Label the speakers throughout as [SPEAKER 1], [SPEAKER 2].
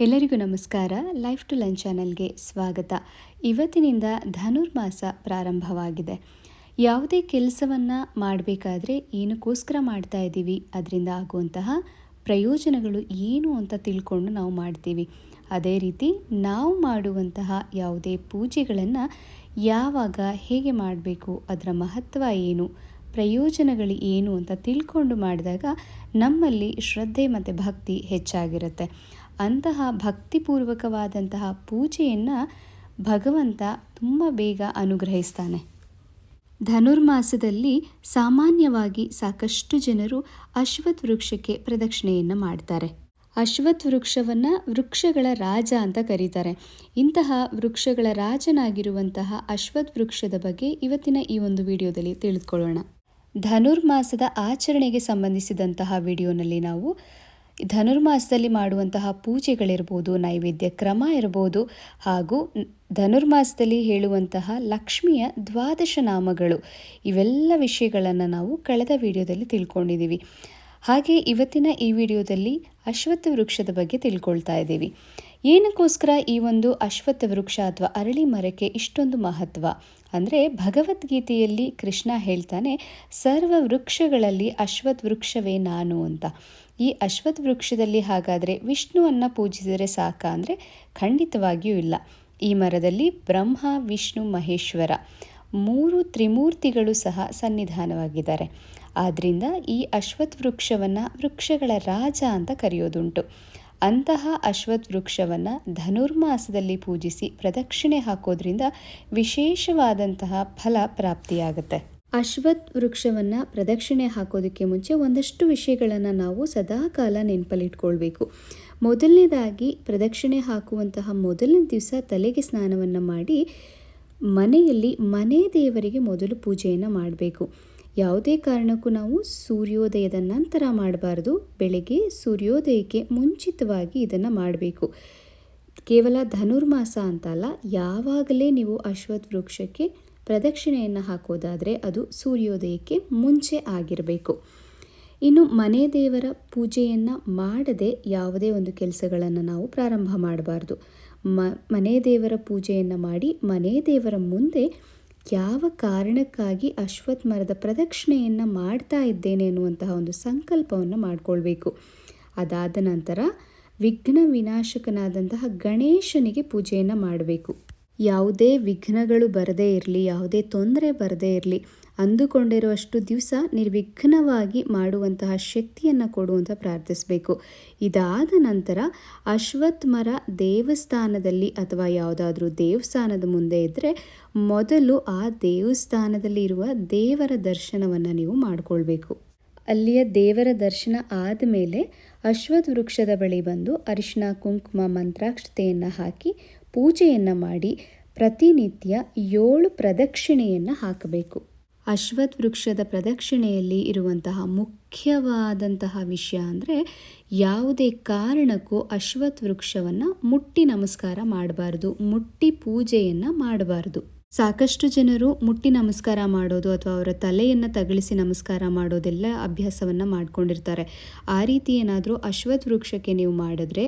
[SPEAKER 1] ಎಲ್ಲರಿಗೂ ನಮಸ್ಕಾರ. Life to lunch ಚಾನಲ್ಗೆ ಸ್ವಾಗತ. ಇವತ್ತಿನಿಂದ ಧನುರ್ಮಾಸ ಪ್ರಾರಂಭವಾಗಿದೆ. ಯಾವುದೇ ಕೆಲಸವನ್ನು ಮಾಡಬೇಕಾದ್ರೆ ಏನಕ್ಕೋಸ್ಕರ ಮಾಡ್ತಾ ಇದ್ದೀವಿ? ಅದರಿಂದ ಆಗುವಂತಹ ಪ್ರಯೋಜನಗಳು ಏನು ಅಂತ ತಿಳ್ಕೊಂಡು ನಾವು ಮಾಡ್ತೀವಿ. ಅದೇ ರೀತಿ ನಾವು ಮಾಡುವಂತಹ ಯಾವುದೇ ಪೂಜೆಗಳನ್ನು ಯಾವಾಗ ಹೇಗೆ ಮಾಡಬೇಕು? ಅದರ ಮಹತ್ವ ಏನು? ಪ್ರಯೋಜನಗಳು ಏನು ಅಂತ ತಿಳ್ಕೊಂಡು ಮಾಡಿದಾಗ ನಮ್ಮಲ್ಲಿ ಶ್ರದ್ಧೆ ಮತ್ತು ಭಕ್ತಿ ಹೆಚ್ಚಾಗಿರುತ್ತೆ. ಅಂತಹ ಭಕ್ತಿಪೂರ್ವಕವಾದಂತಹ ಪೂಜೆಯನ್ನು ಭಗವಂತ ತುಂಬ ಬೇಗ ಅನುಗ್ರಹಿಸ್ತಾನೆ. ಧನುರ್ಮಾಸದಲ್ಲಿ ಸಾಮಾನ್ಯವಾಗಿ ಸಾಕಷ್ಟು ಜನರು ಅಶ್ವಥ್ ವೃಕ್ಷಕ್ಕೆ ಪ್ರದಕ್ಷಿಣೆಯನ್ನು ಮಾಡ್ತಾರೆ. ಅಶ್ವಥ್ ವೃಕ್ಷವನ್ನು ವೃಕ್ಷಗಳ ರಾಜ ಅಂತ ಕರೀತಾರೆ. ಇಂತಹ ವೃಕ್ಷಗಳ ರಾಜನಾಗಿರುವಂತಹ ಅಶ್ವತ್ ವೃಕ್ಷದ ಬಗ್ಗೆ ಇವತ್ತಿನ ಈ ಒಂದು ವಿಡಿಯೋದಲ್ಲಿ ತಿಳಿದುಕೊಳ್ಳೋಣ. ಧನುರ್ಮಾಸದ ಆಚರಣೆಗೆ ಸಂಬಂಧಿಸಿದಂತಹ ವಿಡಿಯೋನಲ್ಲಿ ನಾವು ಧನುರ್ಮಾಸದಲ್ಲಿ ಮಾಡುವಂತಹ ಪೂಜೆಗಳಿರ್ಬೋದು, ನೈವೇದ್ಯ ಕ್ರಮ ಇರ್ಬೋದು ಹಾಗೂ ಧನುರ್ಮಾಸದಲ್ಲಿ ಹೇಳುವಂತಹ ಲಕ್ಷ್ಮಿಯ ದ್ವಾದಶ ನಾಮಗಳು. ಇವೆಲ್ಲ ವಿಷಯಗಳನ್ನು ನಾವು ಕಳೆದ ವಿಡಿಯೋದಲ್ಲಿ ತಿಳ್ಕೊಂಡಿದ್ದೀವಿ. ಹಾಗೆ ಇವತ್ತಿನ ಈ ವಿಡಿಯೋದಲ್ಲಿ ಅಶ್ವತ್ಥ ವೃಕ್ಷದ ಬಗ್ಗೆ ತಿಳ್ಕೊಳ್ತಾ ಇದ್ದೀವಿ. ಏನಕ್ಕೋಸ್ಕರ ಈ ಒಂದು ಅಶ್ವತ್ಥ ವೃಕ್ಷ ಅಥವಾ ಅರಳಿ ಮರಕ್ಕೆ ಇಷ್ಟೊಂದು ಮಹತ್ವ? ಅಂದರೆ ಭಗವದ್ಗೀತೆಯಲ್ಲಿ ಕೃಷ್ಣ ಹೇಳ್ತಾನೆ, ಸರ್ವ ವೃಕ್ಷಗಳಲ್ಲಿ ಅಶ್ವತ್ಥ ವೃಕ್ಷವೇ ನಾನು ಅಂತ. ಈ ಅಶ್ವತ್ಥ ವೃಕ್ಷದಲ್ಲಿ ಹಾಗಾದರೆ ವಿಷ್ಣುವನ್ನು ಪೂಜಿಸಿದರೆ ಸಾಕ ಅಂದರೆ ಖಂಡಿತವಾಗಿಯೂ ಇಲ್ಲ. ಈ ಮರದಲ್ಲಿ ಬ್ರಹ್ಮ, ವಿಷ್ಣು, ಮಹೇಶ್ವರ ಮೂರು ತ್ರಿಮೂರ್ತಿಗಳು ಸಹ ಸನ್ನಿಧಾನವಾಗಿದ್ದಾರೆ. ಆದ್ದರಿಂದ ಈ ಅಶ್ವತ್ಥ ವೃಕ್ಷವನ್ನು ವೃಕ್ಷಗಳ ರಾಜ ಅಂತ ಕರೆಯೋದುಂಟು. ಅಂತಹ ಅಶ್ವಥ್ ವೃಕ್ಷವನ್ನು ಧನುರ್ಮಾಸದಲ್ಲಿ ಪೂಜಿಸಿ ಪ್ರದಕ್ಷಿಣೆ ಹಾಕೋದ್ರಿಂದ ವಿಶೇಷವಾದಂತಹ ಫಲ ಪ್ರಾಪ್ತಿಯಾಗುತ್ತೆ. ಅಶ್ವಥ್ ವೃಕ್ಷವನ್ನು ಪ್ರದಕ್ಷಿಣೆ ಹಾಕೋದಕ್ಕೆ ಮುಂಚೆ ಒಂದಷ್ಟು ವಿಷಯಗಳನ್ನು ನಾವು ಸದಾಕಾಲ ನೆನಪಲ್ಲಿಟ್ಕೊಳ್ಬೇಕು. ಮೊದಲನೇದಾಗಿ ಪ್ರದಕ್ಷಿಣೆ ಹಾಕುವಂತಹ ಮೊದಲನೇ ದಿವಸ ತಲೆಗೆ ಸ್ನಾನವನ್ನು ಮಾಡಿ ಮನೆಯಲ್ಲಿ ಮನೆ ದೇವರಿಗೆ ಮೊದಲು ಪೂಜೆಯನ್ನು ಮಾಡಬೇಕು. ಯಾವುದೇ ಕಾರಣಕ್ಕೂ ನಾವು ಸೂರ್ಯೋದಯದ ನಂತರ ಮಾಡಬಾರ್ದು. ಬೆಳಗ್ಗೆ ಸೂರ್ಯೋದಯಕ್ಕೆ ಮುಂಚಿತವಾಗಿ ಇದನ್ನು ಮಾಡಬೇಕು. ಕೇವಲ ಧನುರ್ಮಾಸ ಅಂತಲ್ಲ, ಯಾವಾಗಲೇ ನೀವು ಅಶ್ವಥ್ ವೃಕ್ಷಕ್ಕೆ ಪ್ರದಕ್ಷಿಣೆಯನ್ನು ಹಾಕೋದಾದರೆ ಅದು ಸೂರ್ಯೋದಯಕ್ಕೆ ಮುಂಚೆ ಆಗಿರಬೇಕು. ಇನ್ನು ಮನೆ ದೇವರ ಪೂಜೆಯನ್ನು ಮಾಡದೆ ಯಾವುದೇ ಒಂದು ಕೆಲಸಗಳನ್ನು ನಾವು ಪ್ರಾರಂಭ ಮಾಡಬಾರ್ದು. ಮ, ಮನೆ ದೇವರ ಪೂಜೆಯನ್ನು ಮಾಡಿ ಮನೆ ದೇವರ ಮುಂದೆ ಯಾವ ಕಾರಣಕ್ಕಾಗಿ ಅಶ್ವಥ್ ಮರದ ಪ್ರದಕ್ಷಿಣೆಯನ್ನು ಮಾಡ್ತಾ ಇದ್ದೇನೆ ಅನ್ನುವಂತಹ ಒಂದು ಸಂಕಲ್ಪವನ್ನು ಮಾಡಿಕೊಳ್ಬೇಕು. ಅದಾದ ನಂತರ ವಿಘ್ನ ವಿನಾಶಕನಾದಂತಹ ಗಣೇಶನಿಗೆ ಪೂಜೆಯನ್ನು ಮಾಡಬೇಕು. ಯಾವುದೇ ವಿಘ್ನಗಳು ಬರದೇ ಇರಲಿ, ಯಾವುದೇ ತೊಂದರೆ ಬರದೇ ಇರಲಿ, ಅಂದುಕೊಂಡಿರುವಷ್ಟು ದಿವಸ ನಿರ್ವಿಘ್ನವಾಗಿ ಮಾಡುವಂತಹ ಶಕ್ತಿಯನ್ನು ಕೊಡುವಂಥ ಪ್ರಾರ್ಥಿಸಬೇಕು. ಇದಾದ ನಂತರ ಅಶ್ವಥ್ ಮರ ದೇವಸ್ಥಾನದಲ್ಲಿ ಅಥವಾ ಯಾವುದಾದ್ರೂ ದೇವಸ್ಥಾನದ ಮುಂದೆ ಇದ್ದರೆ ಮೊದಲು ಆ ದೇವಸ್ಥಾನದಲ್ಲಿ ಇರುವ ದೇವರ ದರ್ಶನವನ್ನು ನೀವು ಮಾಡಿಕೊಳ್ಬೇಕು. ಅಲ್ಲಿಯ ದೇವರ ದರ್ಶನ ಆದಮೇಲೆ ಅಶ್ವಥ್ ವೃಕ್ಷದ ಬಳಿ ಬಂದು ಅರಿಶಿನ, ಕುಂಕುಮ, ಮಂತ್ರಾಕ್ಷತೆಯನ್ನು ಹಾಕಿ ಪೂಜೆಯನ್ನು ಮಾಡಿ ಪ್ರತಿನಿತ್ಯ ಏಳು ಪ್ರದಕ್ಷಿಣೆಯನ್ನು ಹಾಕಬೇಕು. ಅಶ್ವತ್ ವೃಕ್ಷದ ಪ್ರದಕ್ಷಿಣೆಯಲ್ಲಿ ಇರುವಂತಹ ಮುಖ್ಯವಾದಂತಹ ವಿಷಯ ಅಂದರೆ ಯಾವುದೇ ಕಾರಣಕ್ಕೂ ಅಶ್ವತ್ ವೃಕ್ಷವನ್ನು ಮುಟ್ಟಿ ನಮಸ್ಕಾರ ಮಾಡಬಾರ್ದು, ಮುಟ್ಟಿ ಪೂಜೆಯನ್ನು ಮಾಡಬಾರ್ದು. ಸಾಕಷ್ಟು ಜನರು ಮುಟ್ಟಿ ನಮಸ್ಕಾರ ಮಾಡೋದು ಅಥವಾ ಅವರ ತಲೆಯನ್ನು ತಗಲಿಸಿ ನಮಸ್ಕಾರ ಮಾಡೋದೆಲ್ಲ ಅಭ್ಯಾಸವನ್ನು ಮಾಡ್ಕೊಂಡಿರ್ತಾರೆ. ಆ ರೀತಿ ಏನಾದರೂ ಅಶ್ವಥ್ ವೃಕ್ಷಕ್ಕೆ ನೀವು ಮಾಡಿದ್ರೆ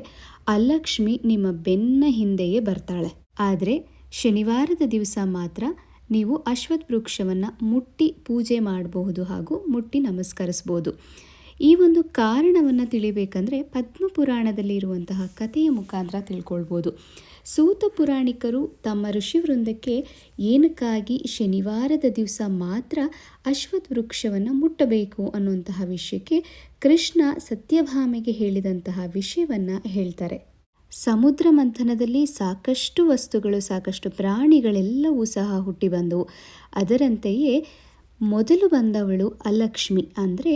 [SPEAKER 1] ಅಲಕ್ಷ್ಮಿ ನಿಮ್ಮ ಬೆನ್ನ ಹಿಂದೆಯೇ ಬರ್ತಾಳೆ. ಆದರೆ ಶನಿವಾರದ ದಿವಸ ಮಾತ್ರ ನೀವು ಅಶ್ವಥ್ ವೃಕ್ಷವನ್ನು ಮುಟ್ಟಿ ಪೂಜೆ ಮಾಡಬಹುದು ಹಾಗೂ ಮುಟ್ಟಿ ನಮಸ್ಕರಿಸ್ಬೋದು. ಈ ಒಂದು ಕಾರಣವನ್ನು ತಿಳಿಬೇಕಂದ್ರೆ ಪದ್ಮಪುರಾಣದಲ್ಲಿ ಇರುವಂತಹ ಕಥೆಯ ಮುಖಾಂತರ ತಿಳ್ಕೊಳ್ಬೋದು. ಸೂತ ಪುರಾಣಿಕರು ತಮ್ಮ ಋಷಿವೃಂದಕ್ಕೆ ಏನಕ್ಕಾಗಿ ಶನಿವಾರದ ದಿವಸ ಮಾತ್ರ ಅಶ್ವತ್ ವೃಕ್ಷವನ್ನು ಮುಟ್ಟಬೇಕು ಅನ್ನುವಂತಹ ವಿಷಯಕ್ಕೆ ಕೃಷ್ಣ ಸತ್ಯಭಾಮೆಗೆ ಹೇಳಿದಂತಹ ವಿಷಯವನ್ನು ಹೇಳ್ತಾರೆ. ಸಮುದ್ರ ಮಂಥನದಲ್ಲಿ ಸಾಕಷ್ಟು ವಸ್ತುಗಳು, ಸಾಕಷ್ಟು ಪ್ರಾಣಿಗಳೆಲ್ಲವೂ ಸಹ ಹುಟ್ಟಿ ಬಂದವು ಅದರಂತೆಯೇ ಮೊದಲು ಬಂದವಳು ಅಲಕ್ಷ್ಮಿ ಅಂದರೆ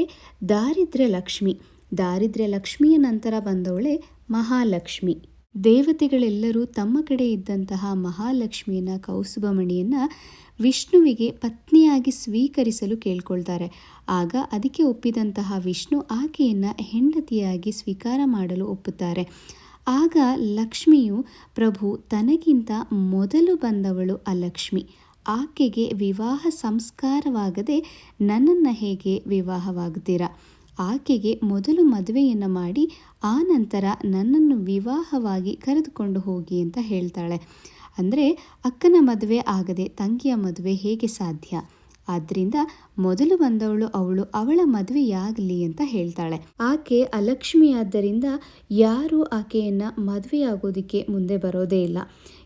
[SPEAKER 1] ದಾರಿದ್ರ್ಯ ಲಕ್ಷ್ಮಿ. ದಾರಿದ್ರ್ಯ ಲಕ್ಷ್ಮಿಯ ನಂತರ ಬಂದವಳೆ ಮಹಾಲಕ್ಷ್ಮಿ. ದೇವತೆಗಳೆಲ್ಲರೂ ತಮ್ಮ ಕಡೆ ಇದ್ದಂತಹ ಮಹಾಲಕ್ಷ್ಮಿಯನ್ನು, ಕೌಸುಬಮಣಿಯನ್ನು ವಿಷ್ಣುವಿಗೆ ಪತ್ನಿಯಾಗಿ ಸ್ವೀಕರಿಸಲು ಕೇಳ್ಕೊಳ್ತಾರೆ. ಆಗ ಅದಕ್ಕೆ ಒಪ್ಪಿದಂತಹ ವಿಷ್ಣು ಆಕೆಯನ್ನು ಹೆಂಡತಿಯಾಗಿ ಸ್ವೀಕಾರ ಮಾಡಲು ಒಪ್ಪುತ್ತಾರೆ. ಆಗ ಲಕ್ಷ್ಮಿಯು, ಪ್ರಭು, ತನಗಿಂತ ಮೊದಲು ಬಂದವಳು ಅಲಕ್ಷ್ಮಿ. ಆಕೆಗೆ ವಿವಾಹ ಸಂಸ್ಕಾರವಾಗದೆ ನನ್ನನ್ನು ಹೇಗೆ ವಿವಾಹವಾಗುತ್ತೀರಾ? ಆಕೆಗೆ ಮೊದಲು ಮದುವೆಯನ್ನು ಮಾಡಿ, ಆ ನಂತರ ನನ್ನನ್ನು ವಿವಾಹವಾಗಿ ಕರೆದುಕೊಂಡು ಹೋಗಿ ಅಂತ ಹೇಳ್ತಾಳೆ. ಅಂದರೆ ಅಕ್ಕನ ಮದುವೆ ಆಗದೆ ತಂಗಿಯ ಮದುವೆ ಹೇಗೆ ಸಾಧ್ಯ? ಆದ್ದರಿಂದ ಮೊದಲು ಬಂದವಳು ಅವಳು ಅವಳ ಮದುವೆಯಾಗಲಿ ಅಂತ ಹೇಳ್ತಾಳೆ. ಆಕೆ ಅಲಕ್ಷ್ಮಿಯಾದ್ದರಿಂದ ಯಾರೂ ಆಕೆಯನ್ನು ಮದುವೆಯಾಗೋದಕ್ಕೆ ಮುಂದೆ ಬರೋದೇ ಇಲ್ಲ.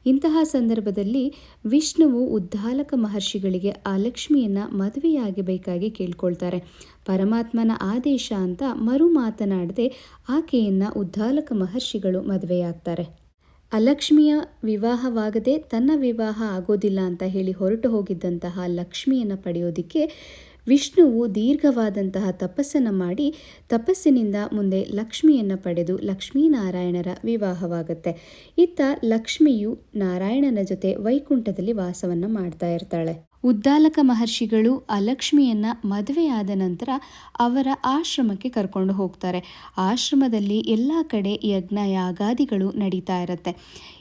[SPEAKER 1] ಇಂತಹ ಸಂದರ್ಭದಲ್ಲಿ ವಿಷ್ಣುವು ಉದ್ದಾಲಕ ಮಹರ್ಷಿಗಳಿಗೆ ಅಲಕ್ಷ್ಮಿಯನ್ನು ಮದುವೆಯಾಗಬೇಕಾಗಿ ಕೇಳ್ಕೊಳ್ತಾರೆ. ಪರಮಾತ್ಮನ ಆದೇಶ ಅಂತ ಮರು ಮಾತನಾಡದೆ ಆಕೆಯನ್ನು ಉದ್ದಾಲಕ ಮಹರ್ಷಿಗಳು ಮದುವೆಯಾಗ್ತಾರೆ. ಅಲಕ್ಷ್ಮಿಯ ವಿವಾಹವಾಗದೆ ತನ್ನ ವಿವಾಹ ಆಗೋದಿಲ್ಲ ಅಂತ ಹೇಳಿ ಹೊರಟು ಹೋಗಿದ್ದಂತಹ ಲಕ್ಷ್ಮಿಯನ್ನು ಪಡೆಯೋದಕ್ಕೆ ವಿಷ್ಣುವು ದೀರ್ಘವಾದಂತಹ ತಪಸ್ಸನ್ನು ಮಾಡಿ ತಪಸ್ಸಿನಿಂದ ಮುಂದೆ ಲಕ್ಷ್ಮಿಯನ್ನು ಪಡೆದು ಲಕ್ಷ್ಮೀನಾರಾಯಣರ ವಿವಾಹವಾಗುತ್ತೆ. ಇತ್ತ ಲಕ್ಷ್ಮಿಯು ನಾರಾಯಣನ ಜೊತೆ ವೈಕುಂಠದಲ್ಲಿ ವಾಸವನ್ನು ಮಾಡ್ತಾ ಇರ್ತಾಳೆ. ಉದ್ದಾಲಕ ಮಹರ್ಷಿಗಳು ಅಲಕ್ಷ್ಮಿಯನ್ನು ಮದುವೆಯಾದ ನಂತರ ಅವರ ಆಶ್ರಮಕ್ಕೆ ಕರ್ಕೊಂಡು ಹೋಗ್ತಾರೆ. ಆಶ್ರಮದಲ್ಲಿ ಎಲ್ಲ ಕಡೆ ಯಜ್ಞ ಯಾಗಾದಿಗಳು ನಡೀತಾ ಇರುತ್ತೆ.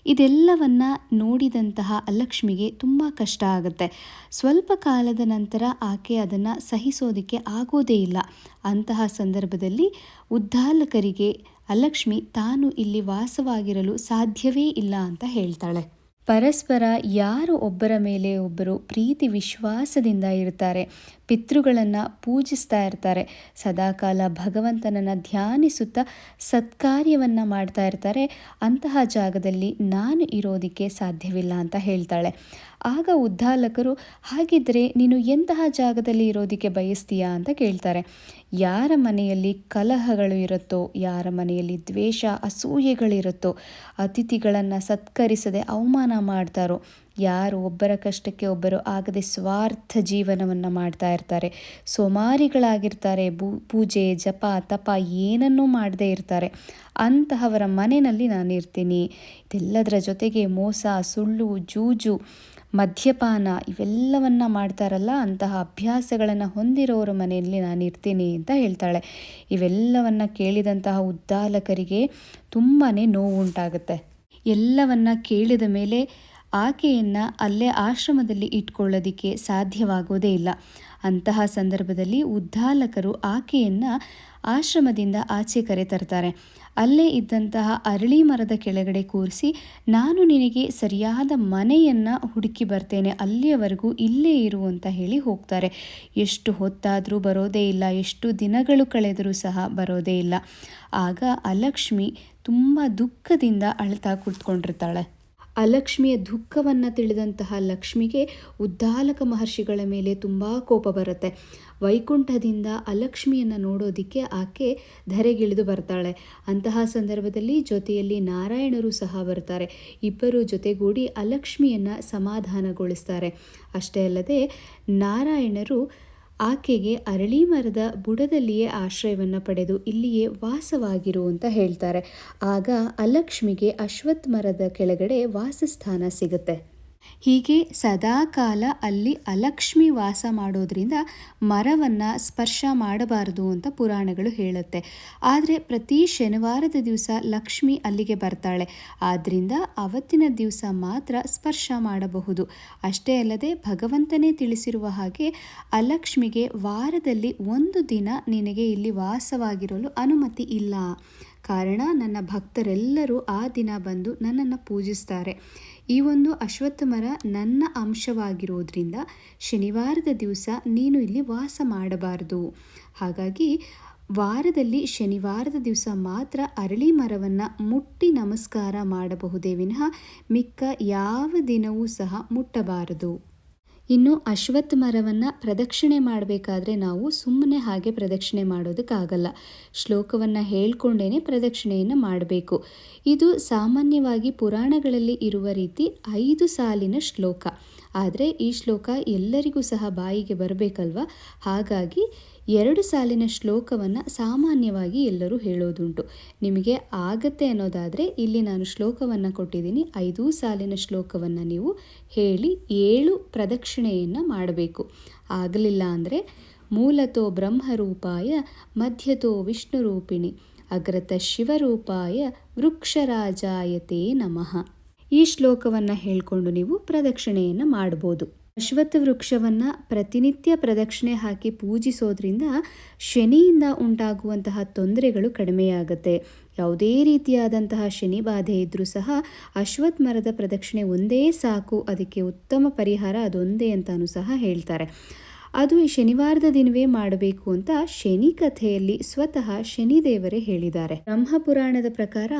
[SPEAKER 1] ಇದೆಲ್ಲವನ್ನು ನೋಡಿದಂತಹ ಅಲಕ್ಷ್ಮಿಗೆ ತುಂಬ ಕಷ್ಟ ಆಗುತ್ತೆ. ಸ್ವಲ್ಪ ಕಾಲದ ನಂತರ ಆಕೆ ಅದನ್ನು ಸಹಿಸೋದಕ್ಕೆ ಆಗೋದೇ ಇಲ್ಲ. ಅಂತಹ ಸಂದರ್ಭದಲ್ಲಿ ಉದ್ದಾಲಕರಿಗೆ ಅಲಕ್ಷ್ಮಿ ತಾನು ಇಲ್ಲಿ ವಾಸವಾಗಿರಲು ಸಾಧ್ಯವೇ ಇಲ್ಲ ಅಂತ ಹೇಳ್ತಾಳೆ. ಪರಸ್ಪರ ಯಾರು ಒಬ್ಬರ ಮೇಲೆ ಒಬ್ಬರು ಪ್ರೀತಿ ವಿಶ್ವಾಸದಿಂದ ಇರ್ತಾರೆ, ಪಿತೃಗಳನ್ನು ಪೂಜಿಸ್ತಾ ಇರ್ತಾರೆ, ಸದಾಕಾಲ ಭಗವಂತನನ್ನು ಧ್ಯಾನಿಸುತ್ತಾ ಸತ್ಕಾರ್ಯವನ್ನು ಮಾಡ್ತಾ ಇರ್ತಾರೆ, ಅಂತಹ ಜಾಗದಲ್ಲಿ ನಾನು ಇರೋದಕ್ಕೆ ಸಾಧ್ಯವಿಲ್ಲ ಅಂತ ಹೇಳ್ತಾಳೆ. ಆಗ ಉದ್ದಾಲಕರು ಹಾಗಿದ್ರೆ ನೀನು ಎಂತಹ ಜಾಗದಲ್ಲಿ ಇರೋದಕ್ಕೆ ಬಯಸ್ತೀಯಾ? ಅಂತ ಕೇಳ್ತಾರೆ. ಯಾರ ಮನೆಯಲ್ಲಿ ಕಲಹಗಳು ಇರುತ್ತೋ, ಯಾರ ಮನೆಯಲ್ಲಿ ದ್ವೇಷ, ಅಸೂಯೆಗಳಿರುತ್ತೋ, ಅತಿಥಿಗಳನ್ನು ಸತ್ಕರಿಸದೆ ಅವಮಾನ ಮಾಡ್ತಾರೋ ಯಾರು ಒಬ್ಬರ ಕಷ್ಟಕ್ಕೆ ಒಬ್ಬರು ಆಗದೆ ಸ್ವಾರ್ಥ ಜೀವನವನ್ನು ಮಾಡ್ತಾ ಇರ್ತಾರೆ. ಸೋಮಾರಿಗಳಾಗಿರ್ತಾರೆ ಬೂ ಪೂಜೆ, ಜಪ, ತಪ ಏನನ್ನೂ ಮಾಡದೇ ಇರ್ತಾರೆ. ಅಂತಹವರ ಮನೆಯಲ್ಲಿ ನಾನು ಇರ್ತೀನಿ ಇದೆಲ್ಲದರ ಜೊತೆಗೆ ಮೋಸ, ಸುಳ್ಳು, ಜೂಜು, ಮದ್ಯಪಾನ ಇವೆಲ್ಲವನ್ನ ಮಾಡ್ತಾರಲ್ಲ, ಅಂತಹ ಅಭ್ಯಾಸಗಳನ್ನು ಹೊಂದಿರೋರ ಮನೆಯಲ್ಲಿ ನಾನು ಇರ್ತೀನಿ ಅಂತ ಹೇಳ್ತಾಳೆ. ಇವೆಲ್ಲವನ್ನು ಕೇಳಿದಂತಹ ಉದ್ದಾಲಕರಿಗೆ ತುಂಬಾ ನೋವುಂಟಾಗುತ್ತೆ. ಎಲ್ಲವನ್ನ ಕೇಳಿದ ಮೇಲೆ ಆಕೆಯನ್ನು ಅಲ್ಲೇ ಆಶ್ರಮದಲ್ಲಿ ಇಟ್ಕೊಳ್ಳೋದಿಕ್ಕೆ ಸಾಧ್ಯವಾಗೋದೇ ಇಲ್ಲ. ಅಂತಹ ಸಂದರ್ಭದಲ್ಲಿ ಉದ್ದಾಲಕರು ಆಕೆಯನ್ನು ಆಶ್ರಮದಿಂದ ಆಚೆ ಕರೆ ತರ್ತಾರೆ. ಅಲ್ಲೇ ಇದ್ದಂತಹ ಅರಳಿ ಮರದ ಕೆಳಗಡೆ ಕೂರಿಸಿ, ನಾನು ನಿನಗೆ ಸರಿಯಾದ ಮನೆಯನ್ನು ಹುಡುಕಿ ಬರ್ತೇನೆ, ಅಲ್ಲಿಯವರೆಗೂ ಇಲ್ಲೇ ಇರು ಅಂತ ಹೇಳಿ ಹೋಗ್ತಾರೆ. ಎಷ್ಟು ಹೊತ್ತಾದರೂ ಬರೋದೇ ಇಲ್ಲ, ಎಷ್ಟು ದಿನಗಳು ಕಳೆದರೂ ಸಹ ಬರೋದೇ ಇಲ್ಲ. ಆಗ ಅಲಕ್ಷ್ಮಿ ತುಂಬ ದುಃಖದಿಂದ ಅಳ್ತಾ ಕುಳಿತುಕೊಂಡಿರ್ತಾಳೆ ಅಲಕ್ಷ್ಮಿಯ ದುಃಖವನ್ನು ತಿಳಿದಂತಹ ಲಕ್ಷ್ಮಿಗೆ ಉದ್ದಾಲಕ ಮಹರ್ಷಿಗಳ ಮೇಲೆ ತುಂಬ ಕೋಪ ಬರುತ್ತೆ. ವೈಕುಂಠದಿಂದ ಅಲಕ್ಷ್ಮಿಯನ್ನು ನೋಡೋದಿಕ್ಕೆ ಆಕೆ ಧರೆಗಿಳಿದು ಬರ್ತಾಳೆ. ಅಂತಹ ಸಂದರ್ಭದಲ್ಲಿ ಜೊತೆಯಲ್ಲಿ ನಾರಾಯಣರು ಸಹ ಬರ್ತಾರೆ. ಇಬ್ಬರು ಜೊತೆಗೂಡಿ ಅಲಕ್ಷ್ಮಿಯನ್ನು ಸಮಾಧಾನಗೊಳಿಸ್ತಾರೆ. ಅಷ್ಟೇ ಅಲ್ಲದೆ ನಾರಾಯಣರು ಆಕೆಗೆ ಅರಳಿ ಮರದ ಬುಡದಲ್ಲಿಯೇ ಆಶ್ರಯವನ್ನು ಪಡೆದು ಇಲ್ಲಿಯೇ ವಾಸವಾಗಿರು ಅಂತ ಹೇಳ್ತಾರೆ. ಆಗ ಅಲಕ್ಷ್ಮಿಗೆ ಅಶ್ವತ್ಥ ಮರದ ಕೆಳಗಡೆ ವಾಸಸ್ಥಾನ ಸಿಗುತ್ತೆ. ಹೀಗೆ ಸದಾಕಾಲ ಅಲ್ಲಿ ಅಲಕ್ಷ್ಮಿ ವಾಸ ಮಾಡೋದ್ರಿಂದ ಮರವನ್ನು ಸ್ಪರ್ಶ ಮಾಡಬಾರದು ಅಂತ ಪುರಾಣಗಳು ಹೇಳುತ್ತೆ. ಆದರೆ ಪ್ರತಿ ಶನಿವಾರದ ದಿವಸ ಲಕ್ಷ್ಮಿ ಅಲ್ಲಿಗೆ ಬರ್ತಾಳೆ. ಆದ್ದರಿಂದ ಅವತ್ತಿನ ದಿವಸ ಮಾತ್ರ ಸ್ಪರ್ಶ ಮಾಡಬಹುದು. ಅಷ್ಟೇ ಅಲ್ಲದೆ ಭಗವಂತನೇ ತಿಳಿಸಿರುವ ಹಾಗೆ ಅಲಕ್ಷ್ಮಿಗೆ ವಾರದಲ್ಲಿ ಒಂದು ದಿನ ನಿನಗೆ ಇಲ್ಲಿ ವಾಸವಾಗಿರಲು ಅನುಮತಿ ಇಲ್ಲ. ಕಾರಣ ನನ್ನ ಭಕ್ತರೆಲ್ಲರೂ ಆ ದಿನ ಬಂದು ನನ್ನನ್ನು ಪೂಜಿಸ್ತಾರೆ. ಈ ಒಂದು ಅಶ್ವತ್ಥ ಮರ ನನ್ನ ಅಂಶವಾಗಿರೋದ್ರಿಂದ ಶನಿವಾರದ ದಿವಸ ನೀನು ಇಲ್ಲಿ ವಾಸ ಮಾಡಬಾರದು. ಹಾಗಾಗಿ ವಾರದಲ್ಲಿ ಶನಿವಾರದ ದಿವಸ ಮಾತ್ರ ಅರಳಿ ಮರವನ್ನು ಮುಟ್ಟಿ ನಮಸ್ಕಾರ ಮಾಡಬಹುದೇ ವಿನಃ ಮಿಕ್ಕ ಯಾವ ದಿನವೂ ಸಹ ಮುಟ್ಟಬಾರದು. ಇನ್ನು ಅಶ್ವತ್ಥ ಮರವನ್ನು ಪ್ರದಕ್ಷಿಣೆ ಮಾಡಬೇಕಾದ್ರೆ ನಾವು ಸುಮ್ಮನೆ ಹಾಗೆ ಪ್ರದಕ್ಷಿಣೆ ಮಾಡೋದಕ್ಕಾಗಲ್ಲ. ಶ್ಲೋಕವನ್ನು ಹೇಳ್ಕೊಂಡೇ ಪ್ರದಕ್ಷಿಣೆಯನ್ನು ಮಾಡಬೇಕು. ಇದು ಸಾಮಾನ್ಯವಾಗಿ ಪುರಾಣಗಳಲ್ಲಿ ಇರುವ ರೀತಿ ಐದು ಸಾಲಿನ ಶ್ಲೋಕ. ಆದರೆ ಈ ಶ್ಲೋಕ ಎಲ್ಲರಿಗೂ ಸಹ ಬಾಯಿಗೆ ಬರಬೇಕಲ್ವ? ಹಾಗಾಗಿ ಎರಡು ಸಾಲಿನ ಶ್ಲೋಕವನ್ನು ಸಾಮಾನ್ಯವಾಗಿ ಎಲ್ಲರೂ ಹೇಳೋದುಂಟು. ನಿಮಗೆ ಆಗತ್ತೆ ಅನ್ನೋದಾದರೆ ಇಲ್ಲಿ ನಾನು ಶ್ಲೋಕವನ್ನು ಕೊಟ್ಟಿದ್ದೀನಿ. ಐದು ಸಾಲಿನ ಶ್ಲೋಕವನ್ನು ನೀವು ಹೇಳಿ ಏಳು ಪ್ರದಕ್ಷಿಣೆಯನ್ನು ಮಾಡಬೇಕು. ಆಗಲಿಲ್ಲ ಅಂದರೆ ಮೂಲತೋ ಬ್ರಹ್ಮರೂಪಾಯ, ಮಧ್ಯತೋ ವಿಷ್ಣುರೂಪಿಣಿ, ಅಗ್ರತ ಶಿವರೂಪಾಯ, ವೃಕ್ಷರಾಜಾಯತೇ ನಮಃ. ಈ ಶ್ಲೋಕವನ್ನು ಹೇಳಿಕೊಂಡು ನೀವು ಪ್ರದಕ್ಷಿಣೆಯನ್ನು ಮಾಡ್ಬೋದು. ಅಶ್ವತ್ಥ ವೃಕ್ಷವನ್ನು ಪ್ರತಿನಿತ್ಯ ಪ್ರದಕ್ಷಿಣೆ ಹಾಕಿ ಪೂಜಿಸೋದ್ರಿಂದ ಶನಿಯಿಂದ ಉಂಟಾಗುವಂತಹ ತೊಂದರೆಗಳು ಕಡಿಮೆಯಾಗುತ್ತೆ. ಯಾವುದೇ ರೀತಿಯಾದಂತಹ ಶನಿ ಬಾಧೆ ಇದ್ದರೂ ಸಹ ಅಶ್ವತ್ಥ ಮರದ ಪ್ರದಕ್ಷಿಣೆ ಒಂದೇ ಸಾಕು, ಅದಕ್ಕೆ ಉತ್ತಮ ಪರಿಹಾರ ಅದೊಂದೇ ಅಂತಾನೂ ಸಹ ಹೇಳ್ತಾರೆ. ಅದು ಶನಿವಾರದ ದಿನವೇ ಮಾಡಬೇಕು ಅಂತ ಶನಿ ಕಥೆಯಲ್ಲಿ ಸ್ವತಃ ಶನಿದೇವರೇ ಹೇಳಿದ್ದಾರೆ. ಬ್ರಹ್ಮ ಪುರಾಣದ ಪ್ರಕಾರ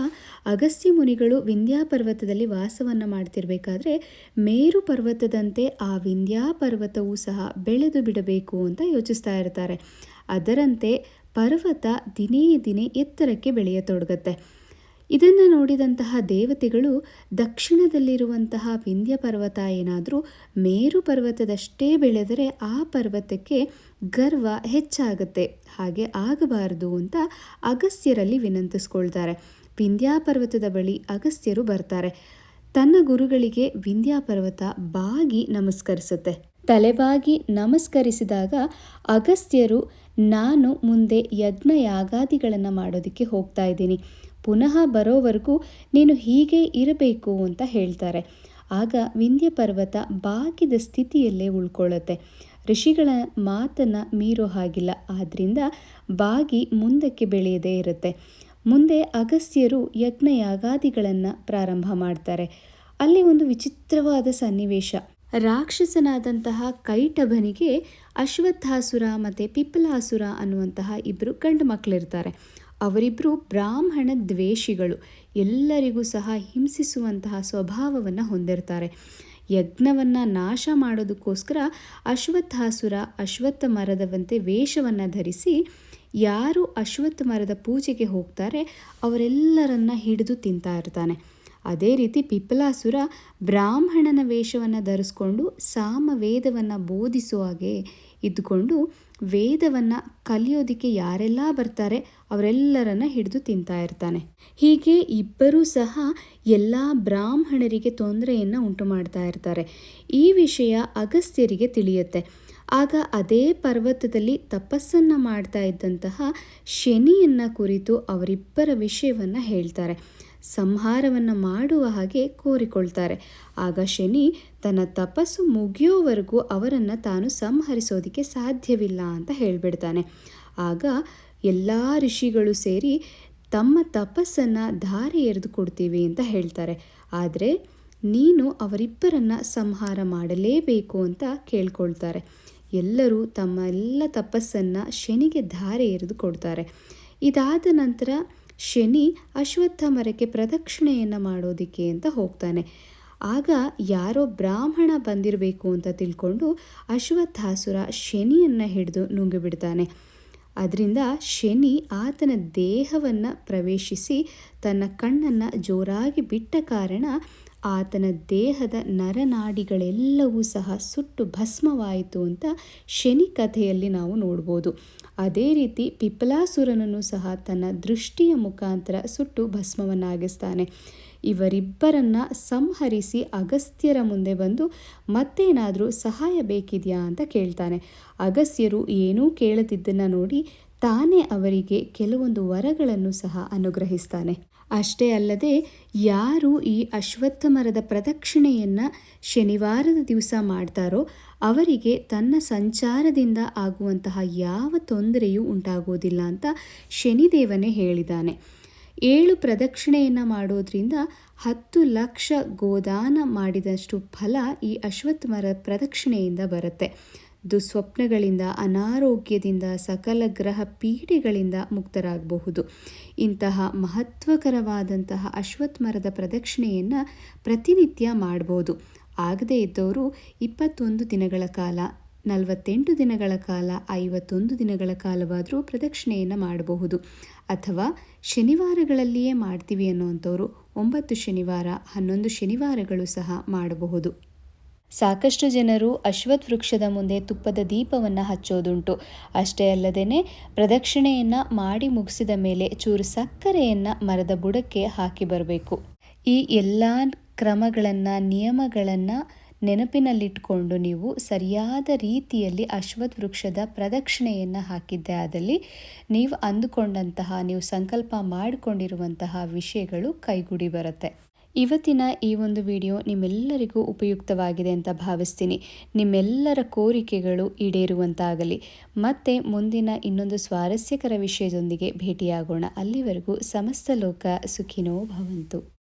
[SPEAKER 1] ಅಗಸ್ತ್ಯ ಮುನಿಗಳು ವಿಂಧ್ಯಾ ಪರ್ವತದಲ್ಲಿ ವಾಸವನ್ನ ಮಾಡ್ತಿರ್ಬೇಕಾದ್ರೆ ಮೇರು ಪರ್ವತದಂತೆ ಆ ವಿಂಧ್ಯಾ ಪರ್ವತವೂ ಸಹ ಬೆಳೆದು ಬಿಡಬೇಕು ಅಂತ ಯೋಚಿಸ್ತಾ ಇರ್ತಾರೆ. ಅದರಂತೆ ಪರ್ವತ ದಿನೇ ದಿನೇ ಎತ್ತರಕ್ಕೆ ಬೆಳೆಯತೊಡಗತ್ತೆ. ಇದನ್ನು ನೋಡಿದಂತಹ ದೇವತೆಗಳು ದಕ್ಷಿಣದಲ್ಲಿರುವಂತಹ ವಿಂಧ್ಯ ಪರ್ವತ ಏನಾದರೂ ಮೇರು ಪರ್ವತದಷ್ಟೇ ಬೆಳೆದರೆ ಆ ಪರ್ವತಕ್ಕೆ ಗರ್ವ ಹೆಚ್ಚಾಗುತ್ತೆ. ಹಾಗೆ ಆಗಬಾರದು ಅಂತ ಅಗಸ್ತ್ಯರಲ್ಲಿ ವಿನಂತಿಸ್ಕೊಳ್ತಾರೆ. ವಿಂಧ್ಯಾ ಪರ್ವತದ ಬಳಿ ಅಗಸ್ತ್ಯರು ಬರ್ತಾರೆ. ತನ್ನ ಗುರುಗಳಿಗೆ ವಿಂಧ್ಯಾ ಪರ್ವತ ಬಾಗಿ ನಮಸ್ಕರಿಸುತ್ತೆ. ತಲೆಬಾಗಿ ನಮಸ್ಕರಿಸಿದಾಗ ಅಗಸ್ತ್ಯರು, ನಾನು ಮುಂದೆ ಯಜ್ಞ ಯಾಗಾದಿಗಳನ್ನು ಮಾಡೋದಕ್ಕೆ ಹೋಗ್ತಾ ಇದ್ದೀನಿ. ಪುನಃ ಬರೋವರೆಗೂ ನೀನು ಹೀಗೆ ಇರಬೇಕು ಅಂತ ಹೇಳ್ತಾರೆ. ಆಗ ವಿಂಧ್ಯ ಪರ್ವತ ಬಾಗಿದ ಸ್ಥಿತಿಯಲ್ಲೇ ಉಳ್ಕೊಳ್ಳುತ್ತೆ. ಋಷಿಗಳ ಮಾತನ್ನು ಮೀರೋ ಹಾಗಿಲ್ಲ. ಆದ್ದರಿಂದ ಬಾಗಿ ಮುಂದಕ್ಕೆ ಬೆಳೆಯದೇ ಇರುತ್ತೆ. ಮುಂದೆ ಅಗಸ್ತ್ಯರು ಯಜ್ಞಯಾಗಾದಿಗಳನ್ನು ಪ್ರಾರಂಭ ಮಾಡ್ತಾರೆ. ಅಲ್ಲಿ ಒಂದು ವಿಚಿತ್ರವಾದ ಸನ್ನಿವೇಶ. ರಾಕ್ಷಸನಾದಂತಹ ಕೈಟಭನಿಗೆ ಅಶ್ವತ್ಥಾಸುರ ಮತ್ತು ಪಿಪ್ಪಲಾಸುರ ಅನ್ನುವಂತಹ ಇಬ್ಬರು ಗಂಡು ಮಕ್ಕಳಿರ್ತಾರೆ ಅವರಿಬ್ಬರು ಬ್ರಾಹ್ಮಣ ದ್ವೇಷಿಗಳು. ಎಲ್ಲರಿಗೂ ಸಹ ಹಿಂಸಿಸುವಂತಹ ಸ್ವಭಾವವನ್ನು ಹೊಂದಿರ್ತಾರೆ. ಯಜ್ಞವನ್ನು ನಾಶ ಮಾಡೋದಕ್ಕೋಸ್ಕರ ಅಶ್ವತ್ಥಾಸುರ ಅಶ್ವತ್ಥ ಮರದವಂತೆ ವೇಷವನ್ನು ಧರಿಸಿ ಯಾರು ಅಶ್ವತ್ಥ ಮರದ ಪೂಜೆಗೆ ಹೋಗ್ತಾರೆ, ಅವರೆಲ್ಲರನ್ನ ಹಿಡಿದು ತಿಂತಾ ಇರ್ತಾನೆ. ಅದೇ ರೀತಿ ಪಿಪ್ಪಲಾಸುರ ಬ್ರಾಹ್ಮಣನ ವೇಷವನ್ನು ಧರಿಸ್ಕೊಂಡು ಸಾಮವೇದವನ್ನು ಬೋಧಿಸುವ ಹಾಗೆ ಇದ್ದುಕೊಂಡು ವೇದವನ್ನು ಕಲಿಯೋದಕ್ಕೆ ಯಾರೆಲ್ಲ ಬರ್ತಾರೆ ಅವರೆಲ್ಲರನ್ನ ಹಿಡಿದು ತಿಂತಾ ಇರ್ತಾನೆ. ಹೀಗೆ ಇಬ್ಬರೂ ಸಹ ಎಲ್ಲ ಬ್ರಾಹ್ಮಣರಿಗೆ ತೊಂದರೆಯನ್ನು ಉಂಟು ಮಾಡ್ತಾ ಇರ್ತಾರೆ. ಈ ವಿಷಯ ಅಗಸ್ತ್ಯರಿಗೆ ತಿಳಿಯುತ್ತೆ. ಆಗ ಅದೇ ಪರ್ವತದಲ್ಲಿ ತಪಸ್ಸನ್ನು ಮಾಡ್ತಾ ಇದ್ದಂತಹ ಶನಿಯನ್ನು ಕುರಿತು ಅವರಿಬ್ಬರ ವಿಷಯವನ್ನು ಹೇಳ್ತಾರೆ. ಸಂಹಾರವನ್ನು ಮಾಡುವ ಹಾಗೆ ಕೋರಿಕೊಳ್ತಾರೆ. ಆಗ ಶನಿ ತನ್ನ ತಪಸ್ಸು ಮುಗಿಯೋವರೆಗೂ ಅವರನ್ನು ತಾನು ಸಂಹರಿಸೋದಕ್ಕೆ ಸಾಧ್ಯವಿಲ್ಲ ಅಂತ ಹೇಳಿಬಿಡ್ತಾನೆ. ಆಗ ಎಲ್ಲ ಋಷಿಗಳು ಸೇರಿ ತಮ್ಮ ತಪಸ್ಸನ್ನು ಧಾರೆ ಎರೆದು ಕೊಡ್ತೀವಿ ಅಂತ ಹೇಳ್ತಾರೆ. ಆದರೆ ನೀನು ಅವರಿಬ್ಬರನ್ನು ಸಂಹಾರ ಮಾಡಲೇಬೇಕು ಅಂತ ಕೇಳ್ಕೊಳ್ತಾರೆ. ಎಲ್ಲರೂ ತಮ್ಮ ಎಲ್ಲ ತಪಸ್ಸನ್ನು ಶನಿಗೆ ಧಾರೆ ಎರೆದು ಕೊಡ್ತಾರೆ. ಇದಾದ ನಂತರ ಶನಿ ಅಶ್ವತ್ಥ ಮರಕ್ಕೆ ಪ್ರದಕ್ಷಿಣೆಯನ್ನು ಮಾಡೋದಕ್ಕೆ ಅಂತ ಹೋಗ್ತಾನೆ. ಆಗ ಯಾರೋ ಬ್ರಾಹ್ಮಣ ಬಂದಿರಬೇಕು ಅಂತ ತಿಳ್ಕೊಂಡು ಅಶ್ವತ್ಥಾಸುರ ಶನಿಯನ್ನು ಹಿಡಿದು ನುಂಗಿಬಿಡ್ತಾನೆ. ಅದರಿಂದ ಶನಿ ಆತನ ದೇಹವನ್ನು ಪ್ರವೇಶಿಸಿ ತನ್ನ ಕಣ್ಣನ್ನು ಜೋರಾಗಿ ಬಿಟ್ಟ ಕಾರಣ ಆತನ ದೇಹದ ನರನಾಡಿಗಳೆಲ್ಲವೂ ಸಹ ಸುಟ್ಟು ಭಸ್ಮವಾಯಿತು ಅಂತ ಶನಿ ಕಥೆಯಲ್ಲಿ ನಾವು ನೋಡ್ಬೋದು. ಅದೇ ರೀತಿ ಪಿಪ್ಲಾಸುರನನ್ನು ಸಹ ತನ್ನ ದೃಷ್ಟಿಯ ಮುಖಾಂತರ ಸುಟ್ಟು ಭಸ್ಮವನ್ನಾಗಿಸ್ತಾನೆ. ಇವರಿಬ್ಬರನ್ನ ಸಂಹರಿಸಿ ಅಗಸ್ತ್ಯರ ಮುಂದೆ ಬಂದು ಮತ್ತೇನಾದರೂ ಸಹಾಯ ಬೇಕಿದೆಯಾ ಅಂತ ಕೇಳ್ತಾನೆ. ಅಗಸ್ತ್ಯರು ಏನೂ ಕೇಳದಿದ್ದನ್ನು ನೋಡಿ ತಾನೇ ಅವರಿಗೆ ಕೆಲವೊಂದು ವರಗಳನ್ನು ಸಹ ಅನುಗ್ರಹಿಸ್ತಾನೆ. ಅಷ್ಟೇ ಅಲ್ಲದೆ ಯಾರು ಈ ಅಶ್ವತ್ಥ ಮರದ ಪ್ರದಕ್ಷಿಣೆಯನ್ನು ಶನಿವಾರದ ದಿವಸ ಮಾಡ್ತಾರೋ ಅವರಿಗೆ ತನ್ನ ಸಂಚಾರದಿಂದ ಆಗುವಂತಹ ಯಾವ ತೊಂದರೆಯೂ ಉಂಟಾಗೋದಿಲ್ಲ ಅಂತ ಶನಿದೇವನೇ ಹೇಳಿದ್ದಾನೆ. ಏಳು ಪ್ರದಕ್ಷಿಣೆಯನ್ನು ಮಾಡೋದ್ರಿಂದ ಹತ್ತು ಲಕ್ಷ ಗೋದಾನ ಮಾಡಿದಷ್ಟು ಫಲ ಈ ಅಶ್ವತ್ಥ ಮರ ಪ್ರದಕ್ಷಿಣೆಯಿಂದ ಬರುತ್ತೆ. ದುಸ್ವಪ್ನಗಳಿಂದ ಅನಾರೋಗ್ಯದಿಂದ, ಸಕಲ ಗ್ರಹ ಪೀಡೆಗಳಿಂದ ಮುಕ್ತರಾಗಬಹುದು. ಇಂತಹ ಮಹತ್ವಕರವಾದಂತಹ ಅಶ್ವತ್ಥ ಮರದ ಪ್ರದಕ್ಷಿಣೆಯನ್ನು ಪ್ರತಿನಿತ್ಯ ಮಾಡ್ಬೋದು. ಆಗದೇ ಇದ್ದವರು ಇಪ್ಪತ್ತೊಂದು ದಿನಗಳ ಕಾಲ, ನಲವತ್ತೆಂಟು ದಿನಗಳ ಕಾಲ, ಐವತ್ತೊಂದು ದಿನಗಳ ಕಾಲವಾದರೂ ಪ್ರದಕ್ಷಿಣೆಯನ್ನು ಮಾಡಬಹುದು. ಅಥವಾ ಶನಿವಾರಗಳಲ್ಲಿಯೇ ಮಾಡ್ತೀವಿ ಅನ್ನುವಂಥವರು ಒಂಬತ್ತು ಶನಿವಾರ, ಹನ್ನೊಂದು ಶನಿವಾರಗಳು ಸಹ ಮಾಡಬಹುದು. ಸಾಕಷ್ಟು ಜನರು ಅಶ್ವತ್ಥ ವೃಕ್ಷದ ಮುಂದೆ ತುಪ್ಪದ ದೀಪವನ್ನು ಹಚ್ಚೋದುಂಟು. ಅಷ್ಟೇ ಅಲ್ಲದೇನೆ ಪ್ರದಕ್ಷಿಣೆಯನ್ನು ಮಾಡಿ ಮುಗಿಸಿದ ಮೇಲೆ ಚೂರು ಸಕ್ಕರೆಯನ್ನು ಮರದ ಬುಡಕ್ಕೆ ಹಾಕಿ ಬರಬೇಕು. ಈ ಎಲ್ಲ ಕ್ರಮಗಳನ್ನು, ನಿಯಮಗಳನ್ನು ನೆನಪಿನಲ್ಲಿಟ್ಕೊಂಡು ನೀವು ಸರಿಯಾದ ರೀತಿಯಲ್ಲಿ ಅಶ್ವತ್ಥ ವೃಕ್ಷದ ಪ್ರದಕ್ಷಿಣೆಯನ್ನು ಹಾಕಿದ್ದೆ ಆದಲ್ಲಿ ನೀವು ಅಂದುಕೊಂಡಂತಹ, ನೀವು ಸಂಕಲ್ಪ ಮಾಡಿಕೊಂಡಿರುವಂತಹ ವಿಷಯಗಳು ಕೈಗೂಡಿ ಬರುತ್ತೆ. ಇವತ್ತಿನ ಈ ಒಂದು ವಿಡಿಯೋ ನಿಮ್ಮೆಲ್ಲರಿಗೂ ಉಪಯುಕ್ತವಾಗಿದೆ ಅಂತ ಭಾವಿಸ್ತೀನಿ. ನಿಮ್ಮೆಲ್ಲರ ಕೋರಿಕೆಗಳು ಈಡೇರುವಂತಾಗಲಿ. ಮತ್ತೆ ಮುಂದಿನ ಇನ್ನೊಂದು ಸ್ವಾರಸ್ಯಕರ ವಿಷಯದೊಂದಿಗೆ ಭೇಟಿಯಾಗೋಣ. ಅಲ್ಲಿವರೆಗೂ ಸಮಸ್ತ ಲೋಕ ಸುಖಿನೋ ಭವಂತು.